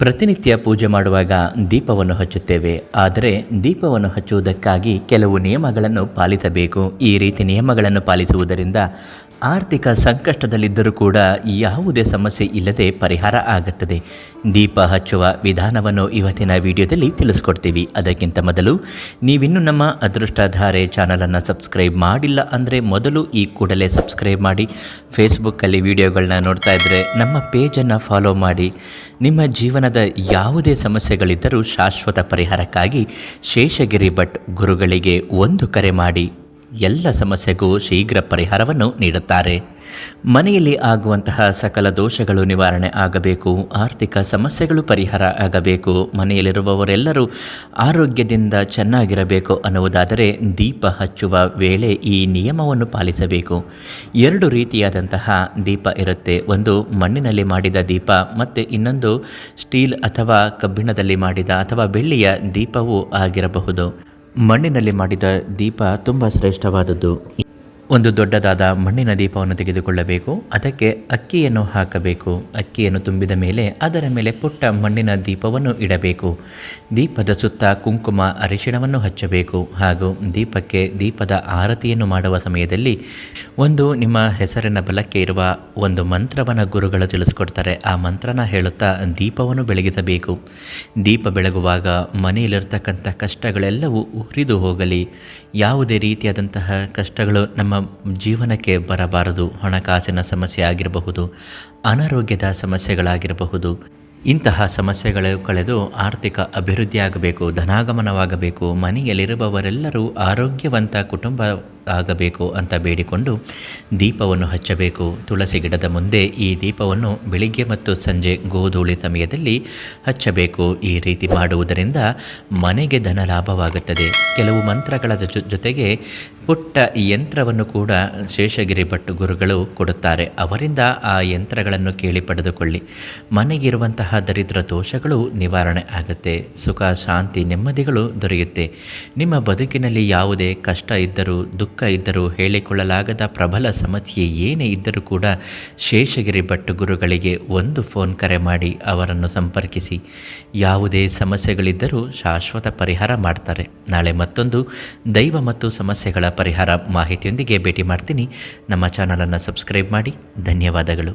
ಪ್ರತಿನಿತ್ಯ ಪೂಜೆ ಮಾಡುವಾಗ ದೀಪವನ್ನು ಹಚ್ಚುತ್ತೇವೆ. ಆದರೆ ದೀಪವನ್ನು ಹಚ್ಚುವುದಕ್ಕಾಗಿ ಕೆಲವು ನಿಯಮಗಳನ್ನು ಪಾಲಿಸಬೇಕು. ಈ ರೀತಿ ನಿಯಮಗಳನ್ನು ಪಾಲಿಸುವುದರಿಂದ ಆರ್ಥಿಕ ಸಂಕಷ್ಟದಲ್ಲಿದ್ದರೂ ಕೂಡ ಯಾವುದೇ ಸಮಸ್ಯೆ ಇಲ್ಲದೆ ಪರಿಹಾರ ಆಗುತ್ತದೆ. ದೀಪ ಹಚ್ಚುವ ವಿಧಾನವನ್ನು ಇವತ್ತಿನ ವಿಡಿಯೋದಲ್ಲಿ ತಿಳಿಸ್ಕೊಡ್ತೀವಿ. ಅದಕ್ಕಿಂತ ಮೊದಲು ನೀವಿನ್ನೂ ನಮ್ಮ ಅದೃಷ್ಟಧಾರೆ ಚಾನಲನ್ನು ಸಬ್ಸ್ಕ್ರೈಬ್ ಮಾಡಿಲ್ಲ ಅಂದರೆ ಮೊದಲು ಈ ಕೂಡಲೇ ಸಬ್ಸ್ಕ್ರೈಬ್ ಮಾಡಿ. ಫೇಸ್ಬುಕ್ಕಲ್ಲಿ ವಿಡಿಯೋಗಳನ್ನ ನೋಡ್ತಾ ಇದ್ದರೆ ನಮ್ಮ ಪೇಜನ್ನು ಫಾಲೋ ಮಾಡಿ. ನಿಮ್ಮ ಜೀವನದ ಯಾವುದೇ ಸಮಸ್ಯೆಗಳಿದ್ದರೂ ಶಾಶ್ವತ ಪರಿಹಾರಕ್ಕಾಗಿ ಶೇಷಗಿರಿ ಭಟ್ ಗುರುಗಳಿಗೆ ಒಂದು ಕರೆ ಮಾಡಿ. ಎಲ್ಲ ಸಮಸ್ಯೆಗೂ ಶೀಘ್ರ ಪರಿಹಾರವನ್ನು ನೀಡುತ್ತಾರೆ. ಮನೆಯಲ್ಲಿ ಆಗುವಂತಹ ಸಕಲ ದೋಷಗಳು ನಿವಾರಣೆ ಆಗಬೇಕು, ಆರ್ಥಿಕ ಸಮಸ್ಯೆಗಳು ಪರಿಹಾರ ಆಗಬೇಕು, ಮನೆಯಲ್ಲಿರುವವರೆಲ್ಲರೂ ಆರೋಗ್ಯದಿಂದ ಚೆನ್ನಾಗಿರಬೇಕು ಅನ್ನುವುದಾದರೆ ದೀಪ ಹಚ್ಚುವ ವೇಳೆ ಈ ನಿಯಮವನ್ನು ಪಾಲಿಸಬೇಕು. ಎರಡು ರೀತಿಯಾದಂತಹ ದೀಪ ಇರುತ್ತೆ. ಒಂದು ಮಣ್ಣಿನಲ್ಲಿ ಮಾಡಿದ ದೀಪ, ಮತ್ತು ಇನ್ನೊಂದು ಸ್ಟೀಲ್ ಅಥವಾ ಕಬ್ಬಿಣದಲ್ಲಿ ಮಾಡಿದ ಅಥವಾ ಬೆಳ್ಳಿಯ ದೀಪವೂ ಆಗಿರಬಹುದು. ಮಣ್ಣಿನಲ್ಲಿ ಮಾಡಿದ ದೀಪ ತುಂಬ ಶ್ರೇಷ್ಠವಾದದ್ದು. ಒಂದು ದೊಡ್ಡದಾದ ಮಣ್ಣಿನ ದೀಪವನ್ನು ತೆಗೆದುಕೊಳ್ಳಬೇಕು. ಅದಕ್ಕೆ ಅಕ್ಕಿಯನ್ನು ಹಾಕಬೇಕು. ಅಕ್ಕಿಯನ್ನು ತುಂಬಿದ ಮೇಲೆ ಅದರ ಮೇಲೆ ಪುಟ್ಟ ಮಣ್ಣಿನ ದೀಪವನ್ನು ಇಡಬೇಕು. ದೀಪದ ಸುತ್ತ ಕುಂಕುಮ, ಅರಿಶಿಣವನ್ನು ಹಚ್ಚಬೇಕು. ಹಾಗೂ ದೀಪಕ್ಕೆ ದೀಪದ ಆರತಿಯನ್ನು ಮಾಡುವ ಸಮಯದಲ್ಲಿ ಒಂದು ನಿಮ್ಮ ಹೆಸರಿನ ಬಲಕ್ಕೆ ಇರುವ ಒಂದು ಮಂತ್ರವನ್ನು ಗುರುಗಳು ತಿಳಿಸ್ಕೊಡ್ತಾರೆ. ಆ ಮಂತ್ರನ ಹೇಳುತ್ತಾ ದೀಪವನ್ನು ಬೆಳಗಿಸಬೇಕು. ದೀಪ ಬೆಳಗುವಾಗ ಮನೆಯಲ್ಲಿರ್ತಕ್ಕಂಥ ಕಷ್ಟಗಳೆಲ್ಲವೂ ಉರಿದು ಹೋಗಲಿ. ಯಾವುದೇ ರೀತಿಯಾದಂತಹ ಕಷ್ಟಗಳು ನಮ್ಮ ಜೀವನಕ್ಕೆ ಬರಬಾರದು, ಹಣಕಾಸಿನ ಸಮಸ್ಯೆ ಆಗಿರಬಹುದು, ಅನಾರೋಗ್ಯದ ಸಮಸ್ಯೆಗಳಾಗಿರಬಹುದು. ಇಂತಹ ಸಮಸ್ಯೆಗಳು ಕಳೆದು ಆರ್ಥಿಕ ಅಭಿವೃದ್ಧಿಯಾಗಬೇಕು, ಧನಾಗಮನವಾಗಬೇಕು, ಮನೆಯಲ್ಲಿರುವವರೆಲ್ಲರೂ ಆರೋಗ್ಯವಂತ ಕುಟುಂಬ ಆಗಬೇಕು ಅಂತ ಬೇಡಿಕೊಂಡು ದೀಪವನ್ನು ಹಚ್ಚಬೇಕು. ತುಳಸಿ ಗಿಡದ ಮುಂದೆ ಈ ದೀಪವನ್ನು ಬೆಳಿಗ್ಗೆ ಮತ್ತು ಸಂಜೆ ಗೋಧೂಳಿ ಸಮಯದಲ್ಲಿ ಹಚ್ಚಬೇಕು. ಈ ರೀತಿ ಮಾಡುವುದರಿಂದ ಮನೆಗೆ ಧನ ಲಾಭವಾಗುತ್ತದೆ. ಕೆಲವು ಮಂತ್ರಗಳ ಜೊತೆಗೆ ಪುಟ್ಟ ಯಂತ್ರವನ್ನು ಕೂಡ ಶೇಷಗಿರಿ ಭಟ್ ಗುರುಗಳು ಕೊಡುತ್ತಾರೆ. ಅವರಿಂದ ಆ ಯಂತ್ರಗಳನ್ನು ಕೇಳಿ ಪಡೆದುಕೊಳ್ಳಿ. ಮನೆಗಿರುವಂತಹ ದರಿದ್ರ ದೋಷಗಳು ನಿವಾರಣೆ ಆಗುತ್ತೆ. ಸುಖ, ಶಾಂತಿ, ನೆಮ್ಮದಿಗಳು ದೊರೆಯುತ್ತೆ. ನಿಮ್ಮ ಬದುಕಿನಲ್ಲಿ ಯಾವುದೇ ಕಷ್ಟ ಇದ್ದರೂ ದುಃಖ ಇದ್ದರೂ ಹೇಳಿಕೊಳ್ಳಲಾಗದ ಪ್ರಬಲ ಸಮಸ್ಯೆ ಏನೇ ಇದ್ದರೂ ಕೂಡ ಶೇಷಗಿರಿ ಭಟ್ಟು ಗುರುಗಳಿಗೆ ಒಂದು ಫೋನ್ ಕರೆ ಮಾಡಿ ಅವರನ್ನು ಸಂಪರ್ಕಿಸಿ. ಯಾವುದೇ ಸಮಸ್ಯೆಗಳಿದ್ದರೂ ಶಾಶ್ವತ ಪರಿಹಾರ ಮಾಡ್ತಾರೆ. ನಾಳೆ ಮತ್ತೊಂದು ದೈವ ಮತ್ತು ಸಮಸ್ಯೆಗಳ ಪರಿಹಾರ ಮಾಹಿತಿಯೊಂದಿಗೆ ಭೇಟಿ ಮಾಡ್ತೀನಿ. ನಮ್ಮ ಚಾನಲನ್ನು ಸಬ್ಸ್ಕ್ರೈಬ್ ಮಾಡಿ. ಧನ್ಯವಾದಗಳು.